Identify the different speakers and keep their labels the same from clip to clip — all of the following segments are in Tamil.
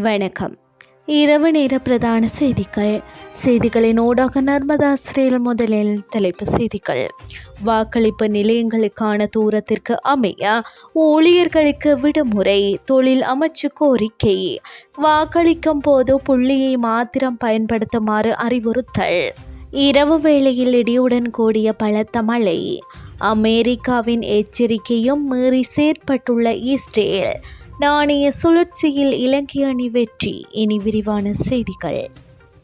Speaker 1: வணக்கம். இரவு நேர பிரதான செய்திகள். செய்திகளின் ஊடாக நர்மதா ஸ்ரீல் முதலில் தலைப்பு செய்திகள். வாக்களிப்பு நிலையங்களுக்கான தூரத்திற்கு அமைய ஊழியர்களுக்கு விடுமுறை தொழில் அமைச்சு கோரிக்கை. வாக்களிக்கும் போது புள்ளியை மாத்திரம் பயன்படுத்துமாறு அறிவுறுத்தல். இரவு வேளையில் இடியுடன் கூடிய பலத்த மழை. அமெரிக்காவின் எச்சரிக்கையும் மீறி செயற்பட்டுள்ள இஸ்ரேல். நாணய சுழற்சியில் இலங்கை அணி வெற்றி. இனி விரிவான செய்திகள்.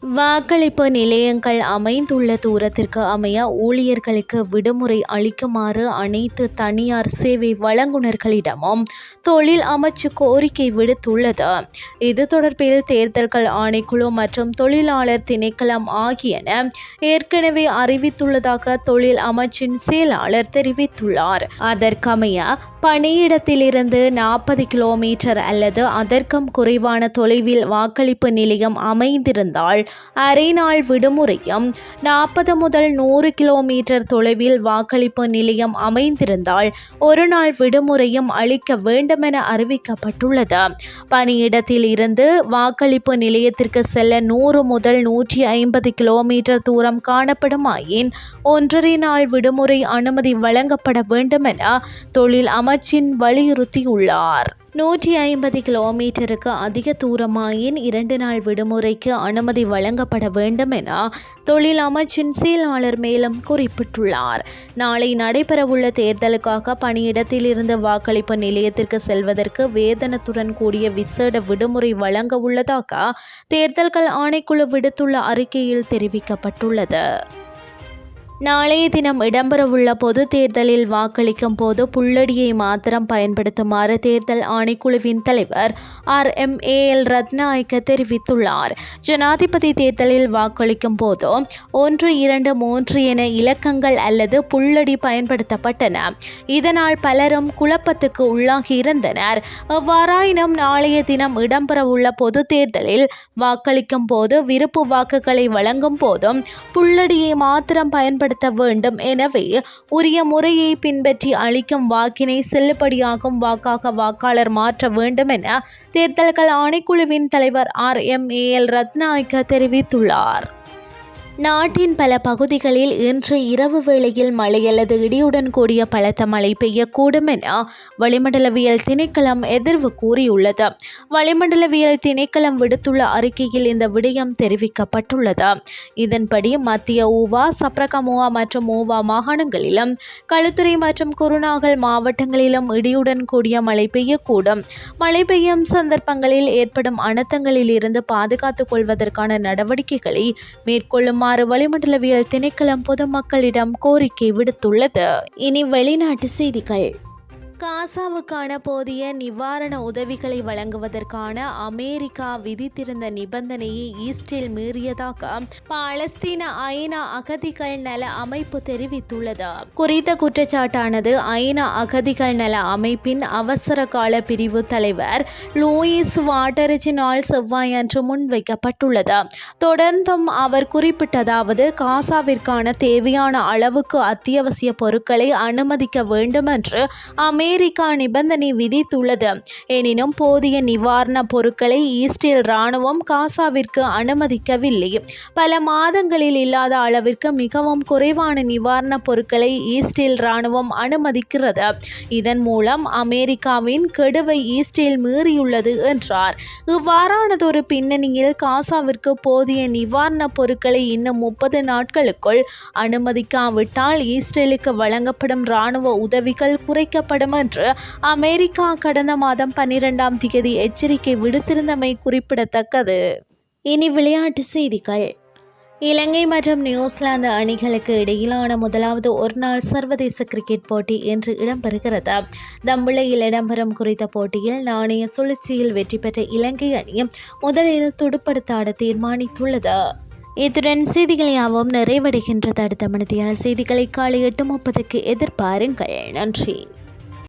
Speaker 1: வாக்களிப்பு நிலையங்கள் அமைந்துள்ள தூரத்திற்கு அமைய ஊழியர்களுக்கு விடுமுறை அளிக்குமாறு அனைத்து தனியார் சேவை வழங்குநர்களிடமும் தொழில் அமைச்சு கோரிக்கை விடுத்துள்ளது. இது தொடர்பில் தேர்தல்கள் ஆணைக்குழு மற்றும் தொழிலாளர் திணைக்களம் ஆகியன ஏற்கனவே அறிவித்துள்ளதாக தொழில் அமைச்சின் செயலாளர் தெரிவித்துள்ளார். அதற்கமைய பணியிடத்திலிருந்து நாற்பது கிலோமீட்டர் அல்லது அதற்கும் குறைவான தொலைவில் வாக்களிப்பு நிலையம் அமைந்திருந்தால் அரை நாள் விடுமுறையும் நாற்பது முதல் நூறு கிலோமீட்டர் தொலைவில் வாக்களிப்பு நிலையம் அமைந்திருந்தால் ஒரு நாள் விடுமுறையும் அளிக்க வேண்டுமென அறிவிக்கப்பட்டுள்ளது. பணியிடத்தில் இருந்து வாக்களிப்பு நிலையத்திற்கு செல்ல நூறு முதல் நூற்றி ஐம்பது கிலோமீட்டர் தூரம் காணப்படுமாயின் ஒன்றரை நாள் விடுமுறை அனுமதி வழங்கப்பட வேண்டும் என தொழில் சச்சின் வலியுறுத்தியுள்ளார். நூற்றி ஐம்பது கிலோமீட்டருக்கு அதிக தூரமாயின் இரண்டு நாள் விடுமுறைக்கு அனுமதி வழங்கப்பட வேண்டும் என தொழில் அமைச்சின் செயலாளர் மேலும் குறிப்பிட்டுள்ளார். நாளை நடைபெறவுள்ள தேர்தலுக்காக பணியிடத்தில் இருந்து வாக்களிப்பு நிலையத்திற்கு செல்வதற்கு வேதனத்துடன் கூடிய விசேட விடுமுறை வழங்க உள்ளதாக தேர்தல்கள் ஆணைக்குழு விடுத்துள்ள அறிக்கையில் தெரிவிக்கப்பட்டுள்ளது. நாளைய தினம் இடம்பெறவுள்ள பொது தேர்தலில் வாக்களிக்கும் போது புள்ளடியை மாத்திரம் பயன்படுத்துமாறு தேர்தல் ஆணைக்குழுவின் தலைவர் R. M. A. L. Ratnayake தெரிவித்துள்ளார். ஜனாதிபதி தேர்தலில் வாக்களிக்கும் போது ஒன்று இரண்டு மூன்று என இலக்கங்கள் அல்லது புள்ளடி பயன்படுத்தப்பட்டன. இதனால் பலரும் குழப்பத்துக்கு உள்ளாகி இருந்தனர் எவ்வாறாயினும் நாளைய தினம் இடம்பெறவுள்ள பொது தேர்தலில் வாக்களிக்கும் போது விருப்பு வாக்குகளை வழங்கும் போதும் புள்ளடியை மாத்திரம் பயன்படுத்த செயல்படுத்த வேண்டும் எனவே உரிய முறையை பின்பற்றி அளிக்கும் வாக்கினை செல்லுபடியாகும் வாக்காக வாக்காளர் மாற்ற வேண்டும் என தேர்தல்கள் ஆணைக்குழுவின் தலைவர் R M A L Ratnayake தெரிவித்துள்ளார். நாட்டின் பல பகுதிகளில் இன்று இரவு வேளையில் மழை அல்லது இடியுடன் கூடிய பலத்த மழை பெய்யக்கூடும் என வளிமண்டலவியல் திணைக்களம் எதிர்வு கூறியுள்ளது. வளிமண்டலவியல் திணைக்களம் விடுத்துள்ள அறிக்கையில் இந்த விடயம் தெரிவிக்கப்பட்டுள்ளது. இதன்படி மத்திய ஊவா சப்ரகமுவா மற்றும் ஊவா மாகாணங்களிலும் களுத்துறை மற்றும் குருநாகல் மாவட்டங்களிலும் இடியுடன் கூடிய மழை பெய்யக்கூடும். மழை பெய்யும் சந்தர்ப்பங்களில் ஏற்படும் அனர்த்தங்களில் இருந்து பாதுகாத்துக் கொள்வதற்கான நடவடிக்கைகளை மேற்கொள்ளும் செய்யுமாறு வளிமண்டலவியல் திணைக்களம் பொதுமக்களிடம் கோரிக்கை விடுத்துள்ளது. இனி வெளிநாட்டு செய்திகள். காசாவுக்கான போதிய நிவாரண உதவிகளை வழங்குவதற்கான அமெரிக்கா விதித்திருந்த நிபந்தனையை ஈஸ்டில் மீறியதாக பாலஸ்தீன ஐநா அகதிகள் நல அமைப்பு தெரிவித்துள்ளது. குறித்த குற்றச்சாட்டானது ஐநா அகதிகள் நல அமைப்பின் அவசர கால பிரிவு தலைவர் லூயிஸ் வாட்டரிஜினால் செவ்வாயன்று முன்வைக்கப்பட்டுள்ளது. தொடர்ந்தும் அவர் குறிப்பிட்டதாவது காசாவிற்கான தேவையான அளவுக்கு அத்தியாவசிய பொருட்களை அனுமதிக்க வேண்டும் என்று அமெரிக்க அமெரிக்கா நிபந்தனை விதித்துள்ளது. எனினும் போதிய நிவாரண பொருட்களை ஈஸ்டில் இராணுவம் காசாவிற்கு அனுமதிக்கவில்லை. பல மாதங்களில் இல்லாத அளவிற்கு மிகவும் குறைவான நிவாரண பொருட்களை ஈஸ்டில் இராணுவம் அனுமதிக்கிறது. இதன் மூலம் அமெரிக்காவின் கெடுவை ஈஸ்டில் மீறியுள்ளது என்றார். இவ்வாறானதொரு பின்னணியில் காசாவிற்கு போதிய நிவாரண பொருட்களை இன்னும் முப்பது நாட்களுக்குள் அனுமதிக்காவிட்டால் ஈஸ்டேலுக்கு வழங்கப்படும் இராணுவ உதவிகள் குறைக்கப்படும் என்று அமெரிக்கா கடந்த மாதம் பன்னிரெண்டாம் தேதி எச்சரிக்கை விடுத்திருந்தமை குறிப்பிடத்தக்கது. இனி விளையாட்டு செய்திகள். இலங்கை மற்றும் நியூசிலாந்து அணிகளுக்கு இடையிலான முதலாவது ஒருநாள் சர்வதேச கிரிக்கெட் போட்டி இன்று இடம்பெறுகிறது. தம்புளையில் இடம்பெறும் குறித்த போட்டியில் நாணய சுழற்சியில் வெற்றி பெற்ற இலங்கை அணியும் முதலில் துடுப்படுத்தாட தீர்மானித்துள்ளது. இத்துடன் செய்திகள் யாவும் நிறைவடைகின்றது. அடுத்த மனதியான செய்திகளை காலை எட்டு முப்பதுக்கு எதிர்பாருங்கள். நன்றி.